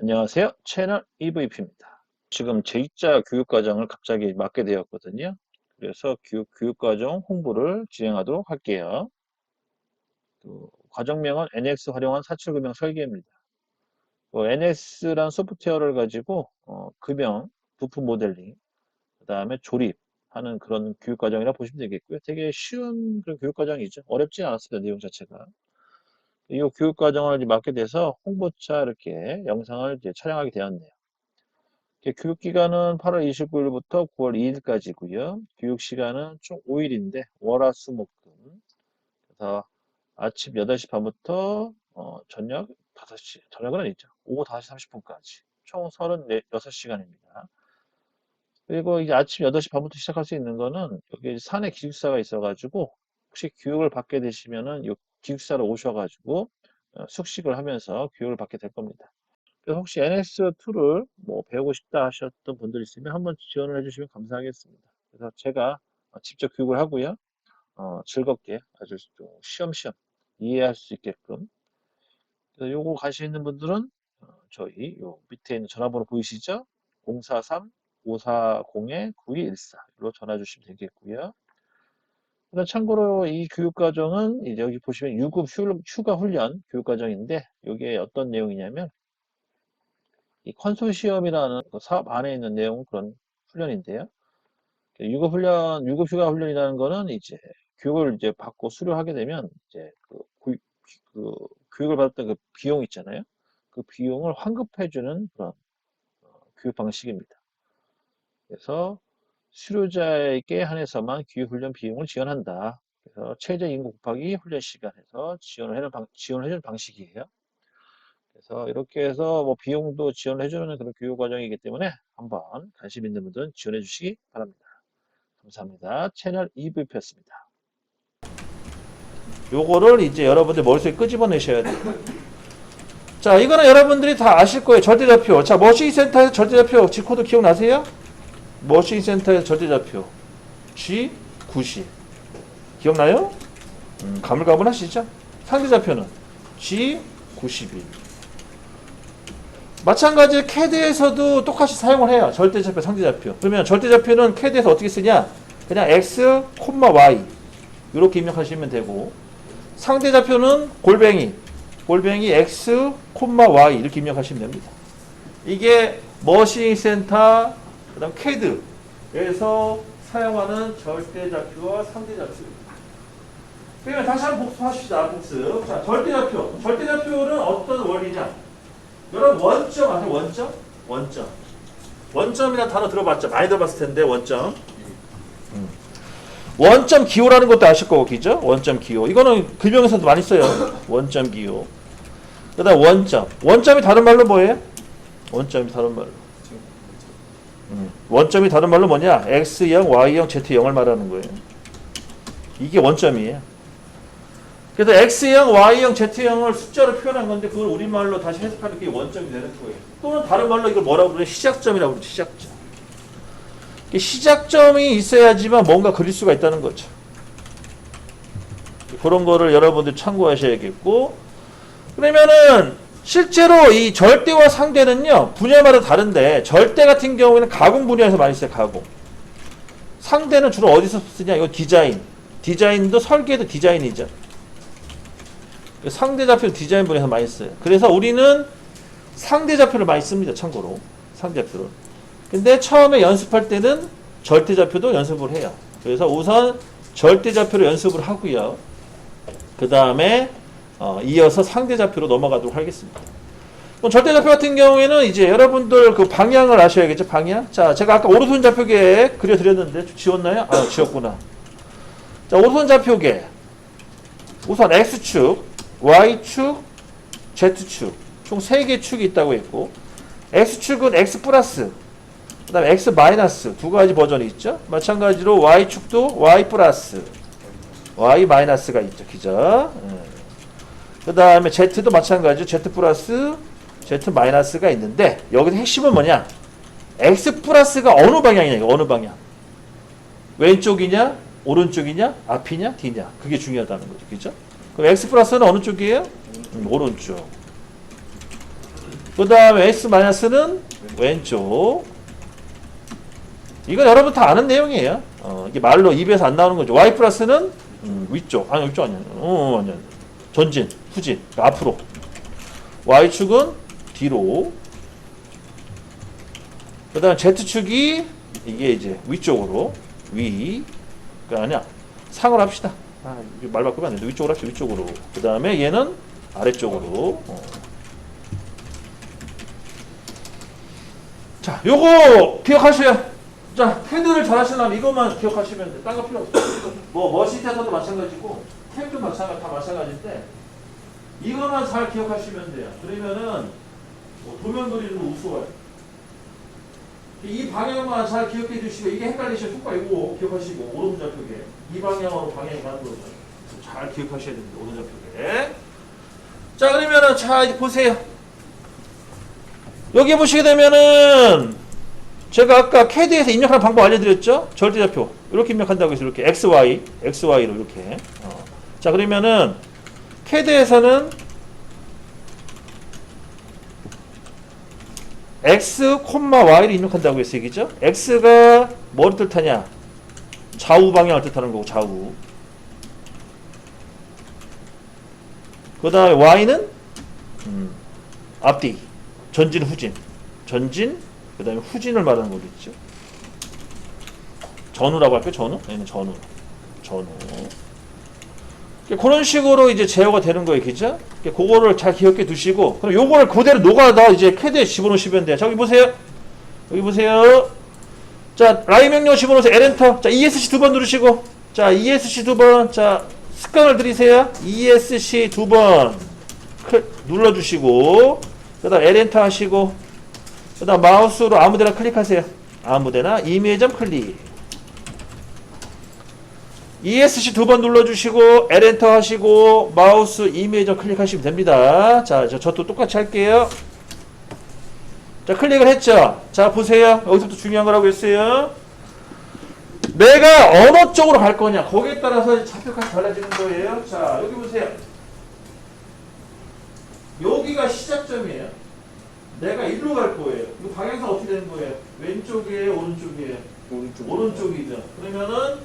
안녕하세요. 채널 EVP입니다. 지금 제2자 교육과정을 갑자기 맡게 되었거든요. 그래서 교육, 교육과정 홍보를 진행하도록 할게요. 그 과정명은 NX 활용한 사출금형 설계입니다. 그 NX란 소프트웨어를 가지고 어, 금형, 부품 모델링, 그 다음에 조립하는 그런 교육과정이라 보시면 되겠고요. 되게 쉬운 그런 교육과정이죠. 어렵지 않았습니다. 내용 자체가. 이 교육 과정을 이제 맡게 돼서 홍보차 이렇게 영상을 이제 촬영하게 되었네요. 교육 기간은 8월 29일부터 9월 2일까지고요. 교육 시간은 총 5일인데 월화수목금. 그래서 아침 8시 반부터 어, 저녁 5시, 저녁은 아니죠. 오후 5시 30분까지. 총 36시간입니다. 그리고 이제 아침 8시 반부터 시작할 수 있는 거는 여기 산에 기숙사가 있어가지고 혹시 교육을 받게 되시면은 요 기숙사로 오셔가지고 어, 숙식을 하면서 교육을 받게 될 겁니다. 그래서 혹시 NS2를 뭐 배우고 싶다 하셨던 분들 있으면 한번 지원을 해주시면 감사하겠습니다. 그래서 제가 어, 직접 교육을 하고요. 어, 즐겁게 아주 좀 쉬엄쉬엄 이해할 수 있게끔. 그래서 요거 관심 있는 분들은 어, 저희 요 밑에 있는 전화번호 보이시죠? 043-540-9214로 전화 주시면 되겠고요. 그다음 참고로 이 교육과정은 이제 여기 보시면 유급 휴, 휴가 훈련 교육과정인데 이게 어떤 내용이냐면 이 컨소시엄이라는 그 사업 안에 있는 내용 그런 훈련인데요. 유급 훈련, 유급 휴가 훈련이라는 거는 이제 교육을 이제 받고 수료하게 되면 이제 그, 고, 그 교육을 받았던 그 비용 있잖아요. 그 비용을 환급해주는 그런 어, 교육 방식입니다. 그래서 수료자에게 한해서만 교육훈련 비용을 지원한다. 그래서 최저 인구 곱하기 훈련 시간에서 지원을 해는 방, 지원을 해주는 방식이에요. 그래서 이렇게 해서 뭐 비용도 지원을 해주는 그런 교육 과정이기 때문에 한번 관심 있는 분들은 지원해 주시기 바랍니다. 감사합니다. 채널 EVP였습니다. 요거를 이제 여러분들 머릿속에 끄집어내셔야 돼요. 자, 이거는 여러분들이 다 아실 거예요. 절대좌표. 자, 머신 센터에서 절대좌표 G코드 기억나세요? 머신 센터의 절대좌표 G 90 기억나요? 음, 가물가물하시죠? 상대좌표는 G 91 마찬가지로 CAD에서도 똑같이 사용을 해요. 절대좌표, 상대좌표. 그러면 절대좌표는 CAD에서 어떻게 쓰냐? 그냥 X, Y 이렇게 입력하시면 되고 상대좌표는 골뱅이, 골뱅이 X, Y 이렇게 입력하시면 됩니다. 이게 머신 센터 그 다음 CAD에서 사용하는 절대좌표와 상대좌표. 그러면 다시 한번 복습합시다. 복습. 자, 절대좌표. 절대좌표는 어떤 원리냐? 여러분 원점 아세요? 원점? 원점. 원점이라는 단어 들어봤죠? 많이 들어봤을 텐데 원점. 음. 원점 기호라는 것도 아실 거고, 그죠? 원점 기호. 이거는 글명에서도 많이 써요. 원점 기호. 그 다음 원점. 원점이 다른 말로 뭐예요? 원점이 다른 말로. 음. 원점이 다른 말로 뭐냐? X형, Y형, Z형을 말하는 거예요. 이게 원점이에요. 그래서 X형, Y형, Z형을 숫자로 표현한 건데 그걸 우리말로 다시 해석하면 그게 원점이 되는 거예요. 또는 다른 말로 이걸 뭐라고 그래요? 시작점이라고 그러죠. 시작점. 시작점이 있어야지만 뭔가 그릴 수가 있다는 거죠. 그런 거를 여러분들 참고하셔야겠고 그러면은 실제로 이 절대와 상대는요 분야마다 다른데 절대 같은 경우에는 가공 분야에서 많이 써요 가공. 상대는 주로 어디서 쓰냐? 이거 디자인. 디자인도 설계도 디자인이죠. 상대 좌표 디자인 분야에서 많이 써요. 그래서 우리는 상대 좌표를 많이 씁니다 참고로. 상대 좌표를. 근데 처음에 연습할 때는 절대 좌표도 연습을 해요. 그래서 우선 절대 좌표를 연습을 하고요. 그 다음에 어, 이어서 상대좌표로 넘어가도록 하겠습니다. 절대좌표 같은 경우에는 이제 여러분들 그 방향을 아셔야겠죠, 방향? 자, 제가 아까 오른손 좌표계 그려드렸는데, 지웠나요? 아, 지웠구나. 자, 오른손 좌표계. 우선 X축, Y축, Z축. 총 3개 축이 있다고 했고, X축은 X 플러스, 그 다음에 X 마이너스 두 가지 버전이 있죠. 마찬가지로 Y축도 Y 플러스, Y 마이너스가 있죠, 기죠. 음. 그 다음에 Z도 마찬가지로 Z 플러스, Z 마이너스가 있는데 여기서 핵심은 뭐냐? X 플러스가 어느 방향이냐, 어느 방향? 왼쪽이냐, 오른쪽이냐, 앞이냐, 뒤냐? 그게 중요하다는 거죠, 그죠? 그럼 X 플러스는 어느 쪽이에요? 음, 오른쪽. 그 다음에 x 마이너스는 왼쪽. 이건 여러분 다 아는 내용이에요. 어, 이게 말로 입에서 안 나오는 거죠. y 플러스는 음, 위쪽. 아니, 위쪽 아니야. 어, 아니야. 전진, 후진, 그러니까 앞으로. y축은 뒤로. 그 다음 z축이 이게 이제 위쪽으로. 위. 그 아니야. 상을 합시다. 아, 말 바꾸면 안 돼. 위쪽으로 합시다. 위쪽으로. 그 다음에 얘는 아래쪽으로. 어. 자, 요거 기억하세요. 자, 헤드를 잘 하시려면 이것만 기억하시면 돼. 딴거 필요 없어. 뭐, 머신테서도 마찬가지고, 탭도 마찬가지, 다 마찬가지인데, 이것만 잘 기억하시면 돼요. 그러면은, 뭐 도면 그리는 거 우스워요. 이 방향만 잘 기억해 주시고, 이게 헷갈리시면 속과 이거 기억하시고, 오른좌표게. 이 방향으로 방향이 가는 거죠. 잘 기억하셔야 됩니다. 오른좌표게. 자, 그러면은, 자, 이제 보세요. 여기 보시게 되면은 제가 아까 캐드에서 입력하는 방법 알려드렸죠? 절대좌표 이렇게 입력한다고 해서 이렇게 XY, XY로 이렇게 어. 자 그러면은 캐드에서는 X, Y를 입력한다고 했어요 그죠? X가 뭐를 뜻하냐? 좌우 방향을 뜻하는 거고 좌우. 그 다음에 Y는 음, 앞뒤 전진 후진. 전진 그 다음에 후진을 말하는 거겠죠? 전후라고 할까요 전후? 얘는 전후. 전후 그런 식으로 이제 제어가 되는 거예요 그죠? 그거를 잘 기억해 두시고 그럼 요거를 그대로 녹아다 이제 캐드에 집어넣으시면 돼요. 저기 보세요. 여기 보세요. 자 라인 명령 집어넣으세요 L엔터. 자 ESC 두 번 누르시고. 자 ESC 두 번 자 습관을 들이세요. ESC 두 번. 눌러주시고 그 다음 L엔터 하시고 그 다음 마우스로 아무데나 클릭하세요. 아무데나 이미점 클릭 ESC 두 번 눌러주시고 L엔터 하시고 마우스 이미점 클릭하시면 됩니다 자 저, 저도 똑같이 할게요 자 클릭을 했죠 자 보세요 여기서부터 중요한 거라고 했어요 내가 어느 쪽으로 갈 거냐 거기에 따라서 좌표까지 달라지는 거예요 자 여기 보세요 여기가 시작점이에요. 내가 일로 갈 거예요. 이거 방향상 어떻게 되는 거예요? 왼쪽이에요, 오른쪽이에요? 오른쪽 오른쪽이죠. 그러면은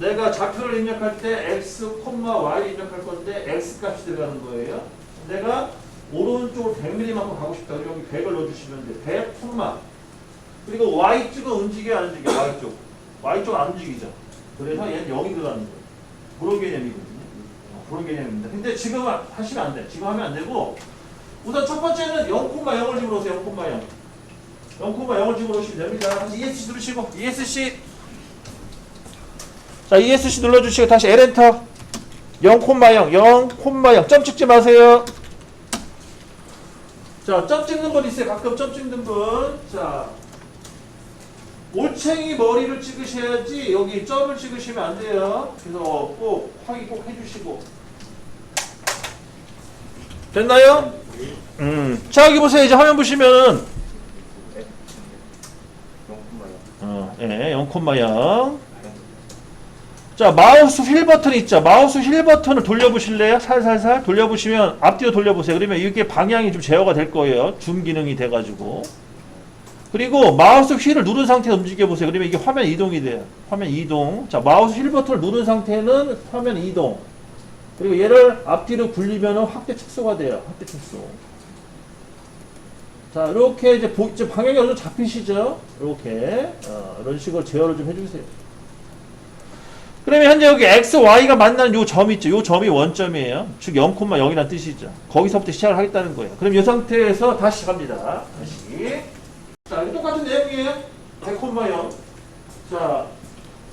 내가 좌표를 입력할 때 x, y 입력할 건데 x 값이 들어가는 거예요. 내가 오른쪽으로 100mm만큼 가고 싶다. 여기 100을 넣어주시면 돼. 100, 그리고 y쪽은 움직여 안 움직여? y쪽. y쪽 안 움직이죠. 그래서 얘는 0이 들어가는 거예요. 그런 개념이거든요. 어, 그런 개념입니다. 근데 지금 하- 하시면 안 돼. 지금 하면 안 되고 우선 첫 번째는 0,0을 집어넣으세요. 0,0. 0,0을 집어넣으시면 됩니다. ESC 누르시고 ESC 자 ESC 눌러주시고 다시 L엔터 0,0 0,0 점 찍지 마세요. 자, 점 찍는 분 있어요. 가끔 점 찍는 분. 자, 올챙이 머리를 찍으셔야지 여기 점을 찍으시면 안 돼요. 그래서 꼭 확인 꼭 해주시고. 됐나요? 음. 자, 여기 보세요. 이제 화면 보시면은. 어, 예, 0,0. 자, 마우스 휠 버튼 있죠? 마우스 휠 버튼을 돌려보실래요? 살살살 돌려보시면 앞뒤로 돌려보세요. 그러면 이게 방향이 좀 제어가 될 거예요. 줌 기능이 돼가지고. 그리고 마우스 휠을 누른 상태에서 움직여보세요. 그러면 이게 화면 이동이 돼요. 화면 이동. 자, 마우스 휠 버튼을 누른 상태는 화면 이동. 그리고 얘를 앞뒤로 굴리면 확대 축소가 돼요. 확대 축소. 자, 이렇게 이제, 보, 방향이 어느 정도 잡히시죠? 이렇게. 어, 이런 식으로 제어를 좀 해주세요. 그러면 현재 여기 x, y가 만나는 요 점 있죠? 요 점이 원점이에요. 즉 0,0이라는 뜻이죠. 거기서부터 시작을 하겠다는 거예요. 그럼 이 상태에서 다시 시작합니다. 다시. 자, 똑같은 내용이에요. 100,0. 자,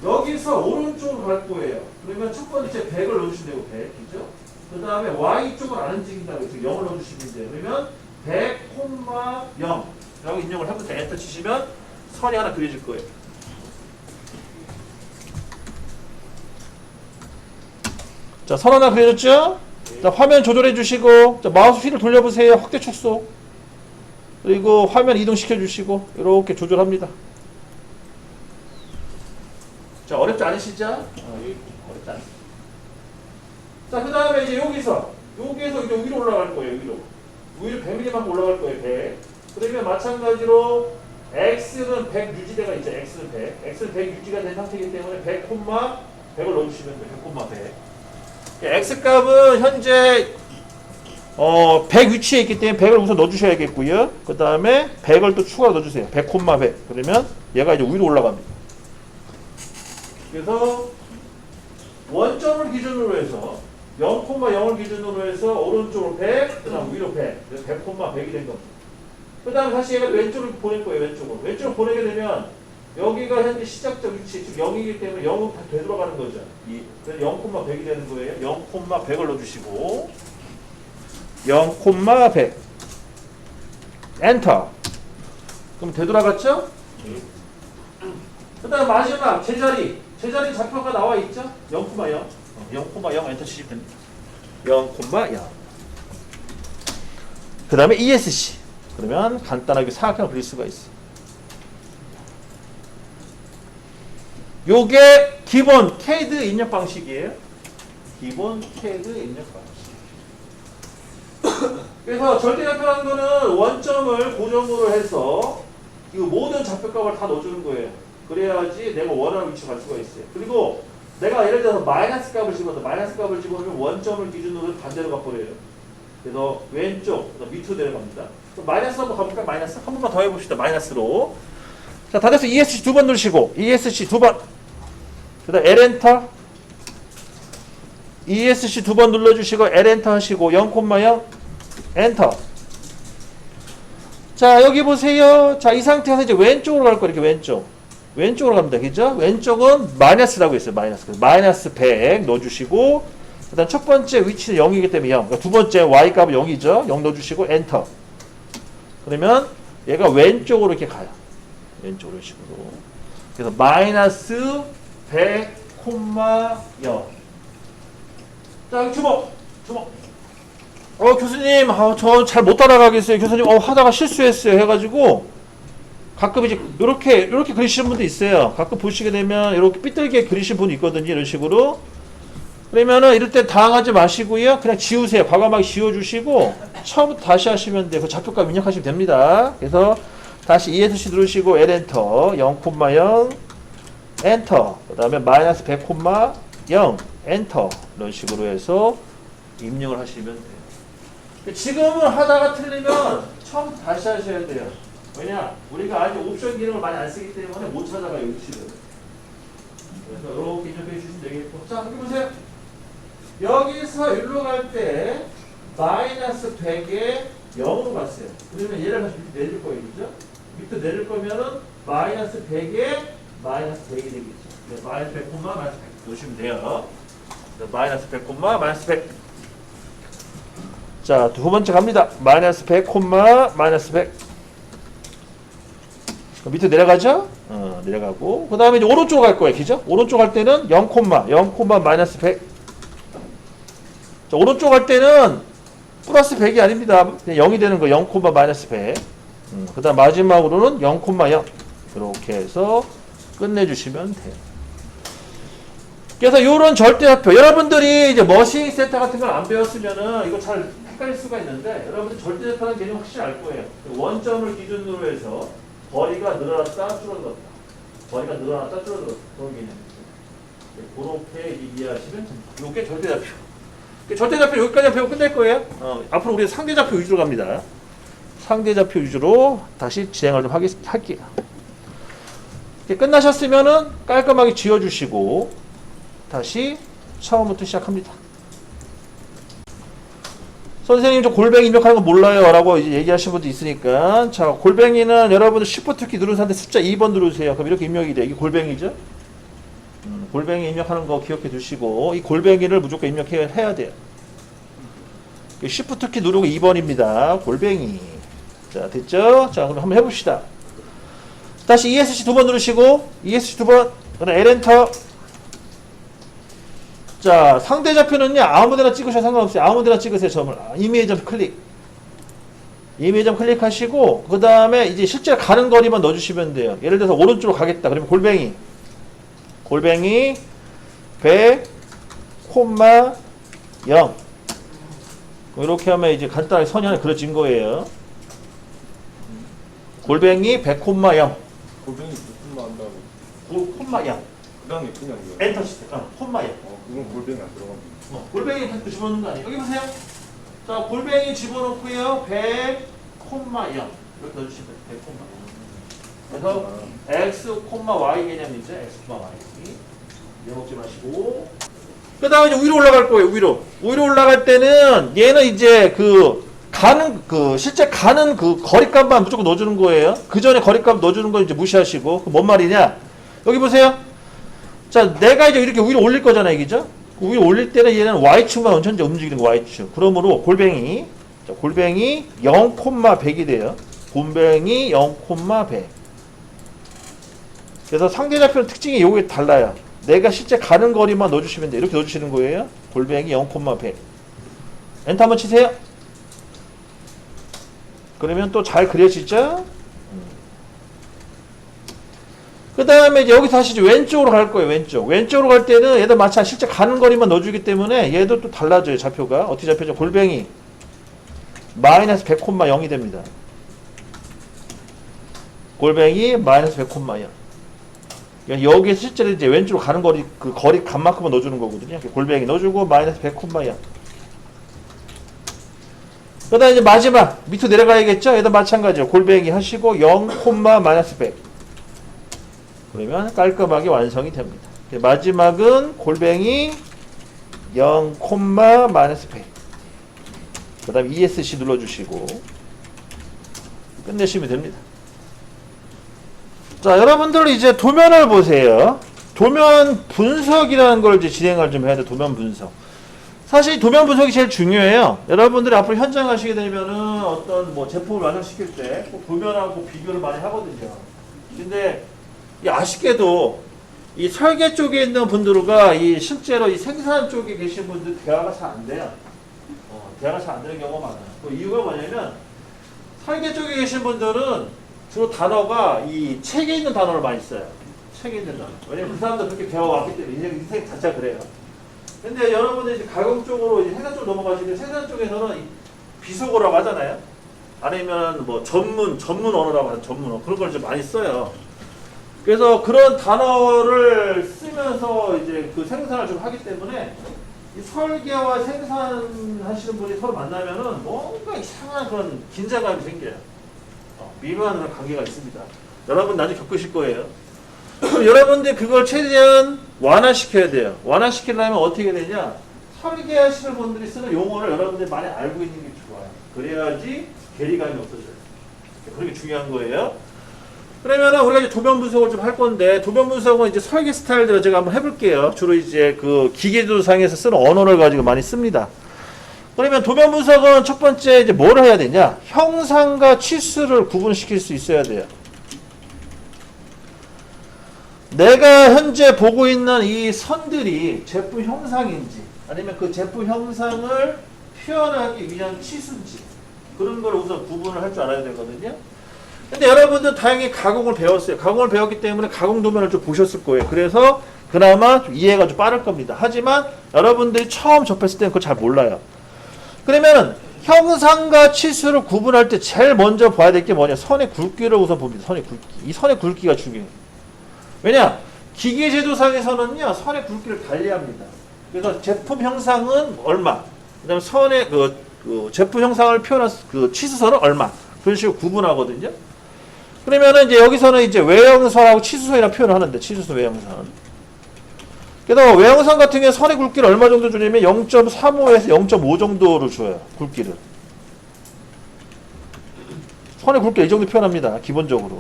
여기서 오른쪽으로 갈 거예요. 그러면 첫 번째 100을 넣으시면 되고 100, 그죠? 그 다음에 y 쪽은 안 움직인다고 해서 0을 넣어주시면 돼요. 그러면 100,0 라고 입력을 하면서 엔터 치시면 선이 하나 그려질 거예요. 자, 선 하나 그려졌죠? 자, 화면 조절해 주시고, 자, 마우스 휠을 돌려보세요. 확대 축소. 그리고 화면 이동시켜 주시고, 이렇게 조절합니다. 자, 어렵지 않으시죠? 어, 어렵지 않습니다. 자, 그 다음에 이제 여기서, 여기에서 이제 위로 올라갈 거예요, 위로. 위로 100mm만 올라갈 거예요. 100. 그러면 마찬가지로 x는 100 유지대가 있죠. x는 100. x는 100 유지가 된 상태이기 때문에 100 콤마 100을 넣어주시면 돼요. 100 콤마 100. X 값은 현재 어, 100 위치에 있기 때문에 100을 우선 넣어주셔야겠고요. 그 다음에 100을 또 추가로 넣어주세요. 100 콤마 100. 그러면 얘가 이제 위로 올라갑니다. 그래서 원점을 기준으로 해서 0,0을 기준으로 해서 오른쪽으로 100, 그 다음 위로 100. 그래서 100, 100이 된 겁니다. 그 다음에 다시 얘가 왼쪽으로 보낼 거예요, 왼쪽으로. 왼쪽으로 보내게 되면 여기가 현재 시작적 위치, 즉 0이기 때문에 0으로 다 되돌아가는 거죠. 이, 그래서 0,100이 되는 거예요. 0,100을 넣어주시고. 0,100 엔터. 그럼 되돌아갔죠? 그 다음 마지막 제자리. 제자리 좌표가 나와 있죠? 0,0 0,0 엔터 치시면 됩니다 0,0 그 다음에 ESC 그러면 간단하게 사각형을 그릴 수가 있어 요 요게 기본 CAD 입력 방식이에요 기본 CAD 입력 방식 그래서 절대좌표라는 거는 원점을 고정으로 해서 이 모든 좌표값을 다 넣어주는 거예요. 그래야지 내가 원하는 위치 갈 수가 있어요. 그리고 내가 예를 들어서 마이너스 값을 집어서 마이너스 값을 집어넣으면 원점을 기준으로 반대로 가버려요. 그래서 왼쪽, 밑으로 내려갑니다. 마이너스 한번 가볼까요? 마이너스? 한 번만 더 해봅시다. 마이너스로. 자, 다 돼서 ESC 두 번 누르시고, ESC 두 번. 그 다음 L 엔터. ESC 두 번 눌러주시고, L 엔터 하시고, 0,0. 엔터. 자, 여기 보세요. 자, 이 상태에서 이제 왼쪽으로 갈 거예요. 이렇게 왼쪽. 왼쪽으로 갑니다. 그죠? 왼쪽은 마이너스라고 있어요. 마이너스. 마이너스 100 넣어주시고, 그 다음 첫 번째 위치는 0이기 때문에 0. 그러니까 두 번째 y 값은 0이죠. 0 넣어주시고, 엔터. 그러면 얘가 왼쪽으로 이렇게 가요. 왼쪽으로 식으로. 그래서 마이너스 100, 콤마 0. 자, 주먹. 주먹. 어 교수님 아, 저잘 못 따라가겠어요. 교수님 어 하다가 실수했어요. 해가지고 가끔 이제 이렇게 이렇게 그리시는 분도 있어요. 가끔 보시게 되면 이렇게 삐뚤게 그리신 분이 있거든요 이런 식으로. 그러면은 이럴 때 당하지 마시고요. 그냥 지우세요. 과감하게 지워주시고 처음부터 다시 하시면 돼요. 그 좌표값 입력하시면 됩니다. 그래서 다시 ESC 누르시고 L 엔터 0,0 엔터 그 다음에 마이너스 100,0 엔터 이런 식으로 해서 입력을 하시면 돼요 지금은 하다가 틀리면 처음 다시 하셔야 돼요. 왜냐? 우리가 아직 옵션 기능을 많이 안 쓰기 때문에 못 찾아가요, 위치를. 그래서 이렇게 입력해 주시면 되겠고. 자, 여기 보세요. 여기서 일로 갈 때 마이너스 100에 0으로 갔어요. 그러면 얘를 다시 밑에 내릴 거예요, 그죠? 밑에 내릴 거면은 마이너스 100에 마이너스 100이 되겠죠. 네, 마이너스 100, 마이너스 100 놓으시면 돼요. 네, 마이너스 100, 마이너스 100. 자, 두 번째 갑니다. 마이너스 100, 콤마, 마이너스 100. 그럼 밑에 내려가죠? 어, 내려가고. 그 다음에 이제 오른쪽 갈 거예요. 그죠? 오른쪽 갈 때는 0, 콤마, 0, 콤마, 마이너스 100. 자, 오른쪽 갈 때는 플러스 100이 아닙니다. 그냥 0이 되는 거 0, 콤마, 마이너스 100. 음, 그 다음 마지막으로는 0, 콤마 0. 이렇게 해서 끝내주시면 돼요. 그래서 이런 절대화표 여러분들이 이제 머신 센터 같은 걸 안 배웠으면은 이거 잘 헷갈릴 수가 있는데 여러분들 절대화표라는 개념 확실히 알 거예요. 원점을 기준으로 해서 거리가 늘어났다 줄어들었다. 거리가 늘어났다 줄어들었다. 그런 개념. 그렇게 이해하시면 됩니다. 이게 절대좌표. 절대좌표 여기까지 배우고 끝낼 거예요. 어, 앞으로 우리 상대좌표 위주로 갑니다. 상대좌표 위주로 다시 진행을 좀 하겠, 할게요. 이렇게 끝나셨으면은 깔끔하게 지워주시고 다시 처음부터 시작합니다. 선생님 저 골뱅이 입력하는 거 몰라요? 라고 얘기하신 분도 있으니까. 자 골뱅이는 여러분들 Shift 키 누른 상태 숫자 2번 누르세요. 그럼 이렇게 입력이 돼요 이게 골뱅이죠? 음, 골뱅이 입력하는 거 기억해 두시고 이 골뱅이를 무조건 입력해야 돼요. Shift 키 누르고 2번입니다. 골뱅이. 자 됐죠? 자 그럼 한번 해봅시다 다시 ESC 두 번 누르시고 ESC 두번 그다음 L 엔터 자, 상대 좌표는요, 아무 데나 찍으셔도 상관없어요. 아무 데나 찍으세요, 점을. 아, 이미지 점 클릭. 이미지 점 클릭하시고, 그 다음에 이제 실제 가는 거리만 넣어주시면 돼요. 예를 들어서 오른쪽으로 가겠다. 그러면 골뱅이. 골뱅이, 100, 콤마, 0. 이렇게 하면 이제 간단하게 선이 하나 그려진 거예요. 골뱅이 100 콤마 0. 골뱅이 무슨 한다고 9 콤마 0. 그 다음에 그냥 이거 엔터 시스템. 어, 콤마 0. 어 그건 골뱅이 안 들어가면 어, 골뱅이 팩트 집어넣는 거 아니에요? 여기 보세요. 자, 골뱅이 집어넣고요. 100 콤마 0. 이렇게 넣어주시면 돼요. 100 콤마 0. 그래서 x 콤마 y 개념이죠. x 콤마 y. 이해먹지 마시고. 그 다음에 이제 위로 올라갈 거예요. 위로. 위로 올라갈 때는 얘는 이제 그 가는 그 실제 가는 그 거리값만 무조건 넣어주는 거예요. 그 전에 거리값 넣어주는 거 이제 무시하시고 그뭔 말이냐? 여기 보세요. 자, 내가 이제 이렇게 위로 올릴 거잖아요, 그죠? 그 위로 올릴 때는 얘는 y축만 원천지 움직이는 거 y축. 그러므로 골뱅이 자, 골뱅이 0,100이 돼요. 골뱅이 0,100. 그래서 상대좌표는 특징이 요게 달라요. 내가 실제 가는 거리만 넣어주시면 돼요. 이렇게 넣어주시는 거예요. 골뱅이 0,100. 엔터 한번 치세요. 그러면 또 잘 그려지죠? 그 다음에 여기서 다시 왼쪽으로 갈 거예요. 왼쪽. 왼쪽으로 갈 때는 얘도 마찬가지 실제 가는 거리만 넣어주기 때문에 얘도 또 달라져요. 좌표가. 어떻게 잡혀져? 골뱅이. 마이너스 100,0이 됩니다. 골뱅이 마이너스 100,0. 그러니까 여기에서 실제로 이제 왼쪽으로 가는 거리, 그 거리 값만큼만 넣어주는 거거든요. 골뱅이 넣어주고 마이너스 100,0. 그 다음에 이제 마지막. 밑으로 내려가야겠죠? 얘도 마찬가지로 골뱅이 하시고 0, 마이너스 100. 그러면 깔끔하게 완성이 됩니다. 마지막은 골뱅이 0, 마이너스 100. 그 다음 ESC 눌러주시고 끝내시면 됩니다. 자, 여러분들 이제 도면을 보세요. 도면 분석이라는 걸 이제 진행을 좀 해야 돼. 도면 분석. 사실 도면 분석이 제일 중요해요. 여러분들이 앞으로 현장 가시게 되면은 어떤 뭐 제품을 완성시킬 때 꼭 도면하고 비교를 많이 하거든요. 근데 이 아쉽게도 이 설계 쪽에 있는 분들과 이 실제로 이 생산 쪽에 계신 분들 대화가 잘 안 돼요. 어, 대화가 잘 안 되는 경우가 많아요. 그 이유가 뭐냐면 설계 쪽에 계신 분들은 주로 단어가 이 책에 있는 단어를 많이 써요. 책에 있는 단어. 왜냐면 그 사람들 그렇게 배워왔기 때문에 인생, 인생 자체가 그래요. 근데 여러분들 이제 가공 쪽으로 이제 생산 쪽으로 넘어가시면 생산 쪽에서는 이 비속어라고 하잖아요. 아니면 뭐 전문 전문 언어라고 하는 전문 언어 그런 걸 좀 많이 써요. 그래서 그런 단어를 쓰면서 이제 그 생산을 좀 하기 때문에 이 설계와 생산하시는 분이 서로 만나면은 뭔가 이상한 그런 긴장감이 생겨요. 어, 미묘한 그런 관계가 있습니다. 여러분 나중에 겪으실 거예요. 여러분들 그걸 최대한 완화시켜야 돼요. 완화시키려면 어떻게 되냐? 설계하시는 분들이 쓰는 용어를 여러분들이 많이 알고 있는 게 좋아요. 그래야지 괴리감이 없어져요. 그게 중요한 거예요. 그러면은 우리가 이제 도면 분석을 좀 할 건데 도면 분석은 이제 설계 스타일대로 제가 한번 해볼게요. 주로 이제 그 기계도상에서 쓰는 언어를 가지고 많이 씁니다. 그러면 도면 분석은 첫 번째 이제 뭘 해야 되냐? 형상과 치수를 구분시킬 수 있어야 돼요. 내가 현재 보고 있는 이 선들이 제품 형상인지 아니면 그 제품 형상을 표현하기 위한 치수인지 그런 걸 우선 구분을 할 줄 알아야 되거든요. 근데 여러분들 다행히 가공을 배웠어요. 가공을 배웠기 때문에 가공 도면을 좀 보셨을 거예요. 그래서 그나마 좀 이해가 좀 빠를 겁니다. 하지만 여러분들이 처음 접했을 때는 그걸 잘 몰라요. 그러면은 형상과 치수를 구분할 때 제일 먼저 봐야 될 게 뭐냐? 선의 굵기를 우선 봅니다. 선의 굵기. 이 선의 굵기가 중요해요. 왜냐? 기계 제조상에서는요, 선의 굵기를 달리합니다. 그래서 제품 형상은 얼마, 그 다음에 선의 그, 그 제품 형상을 표현한 그 치수선은 얼마, 그런 식으로 구분하거든요. 그러면은 이제 여기서는 이제 외형선하고 치수선이라 표현을 하는데, 치수선 외형선. 그래서 외형선 같은 경우에 선의 굵기를 얼마 정도 주냐면 0.35에서 0.5 정도를 줘요, 굵기를. 선의 굵기 이 정도 표현합니다, 기본적으로.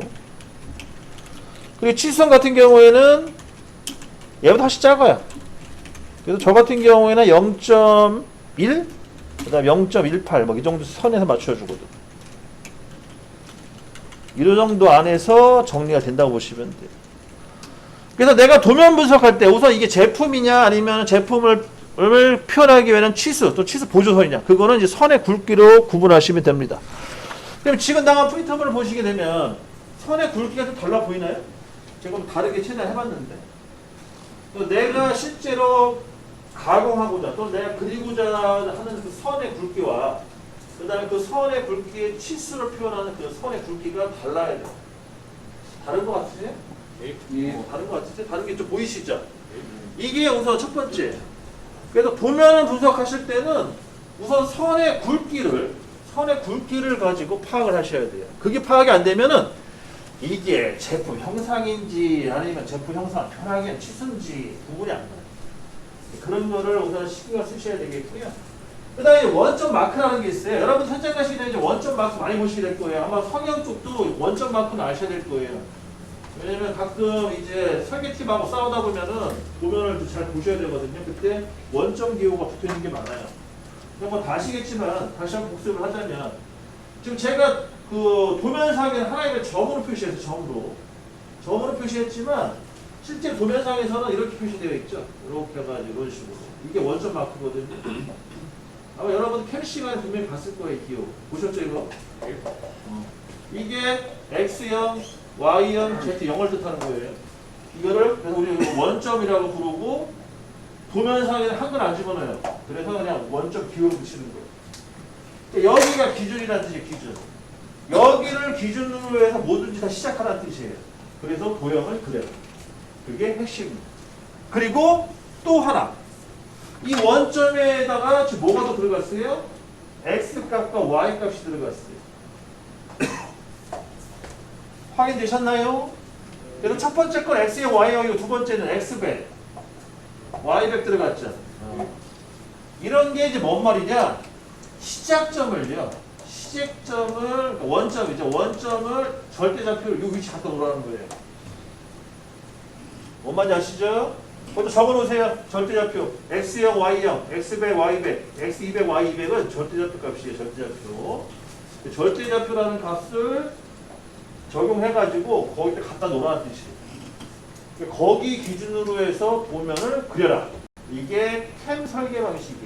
그리고 치수선 같은 경우에는 얘보다 훨씬 작아요. 그래서 저 같은 경우에는 0.1, 그 다음 0.18, 뭐 이 정도 선에서 맞춰주거든. 이 정도 안에서 정리가 된다고 보시면 돼요. 그래서 내가 도면 분석할 때 우선 이게 제품이냐 아니면 제품을 을 표현하기 위한 치수 또 치수 보조선이냐 그거는 이제 선의 굵기로 구분하시면 됩니다. 그럼 지금 당한 프린터블을 보시게 되면 선의 굵기가 좀 달라 보이나요? 제가 좀 다르게 최대한 해봤는데 또 내가 실제로 가공하고자 또 내가 그리고자 하는 그 선의 굵기와 그 다음에 그 선의 굵기의 치수를 표현하는 그 선의 굵기가 달라야 돼요. 다른 거 같으세요? 예. 어, 다른 거 같으세요? 다른 게 좀 보이시죠? 이게 우선 첫 번째. 그래서 도면을 분석하실 때는 우선 선의 굵기를 선의 굵기를 가지고 파악을 하셔야 돼요. 그게 파악이 안 되면은 이게 제품 형상인지 아니면 제품 형상 편하게 치수인지 구분이 안 가요. 그런 거를 우선 신경 쓰셔야 되겠고요. 그 다음에 원점 마크라는 게 있어요. 여러분 현장 가시게 되면 이제 원점 마크 많이 보시게 될 거예요. 아마 성형 쪽도 원점 마크는 아셔야 될 거예요. 왜냐면 가끔 이제 설계팀하고 싸우다 보면은 도면을 잘 보셔야 되거든요. 그때 원점 기호가 붙어 있는 게 많아요. 근데 뭐다 아시겠지만 다시 한번 복습을 하자면 지금 제가 그 도면상에 하나의 점으로 표시해서 점으로 점으로 표시했지만 실제 도면상에서는 이렇게 표시되어 있죠. 이렇게 해가지고 이런 식으로 이게 원점 마크거든요. 아마 여러분 캠 시간에 분명히 봤을 거예요. 기호 보셨죠 이거? 어. 이게 X형, Y형, Z0을 뜻하는 거예요. 이거를 그래서 우리 원점이라고 부르고 도면상에는 한글 안 집어넣어요. 그래서 그냥 원점 기호를 붙이는 거예요. 그러니까 여기가 기준이라는 뜻이에요. 기준. 여기를 기준으로 해서 뭐든지 다 시작하라는 뜻이에요. 그래서 도형을 그래요. 그게 핵심입니다. 그리고 또 하나. 이 원점에다가 지금 뭐가 더 들어갔어요? x 값과 y 값이 들어갔어요. 확인되셨나요? 그래서 첫 번째 건 x형, y형이고 두 번째는 x배, y백 들어갔죠. 이런 게 이제 뭔 말이냐? 시작점을요. 그러니까 원점이죠. 원점을 절대좌표를 이 위치 갖다 놓으라는 거예요. 뭔 말인지 아시죠? 그것도 적어놓으세요. 절대좌표. x형, y형, x배, y배, x200, y200은 절대좌표 값이에요. 절대좌표. 그 절대좌표라는 값을 적용해가지고 거기다 갖다 놓으라는 뜻이에요. 그러니까 거기 기준으로 해서 도면을 그려라. 이게 캠 설계 방식이에요.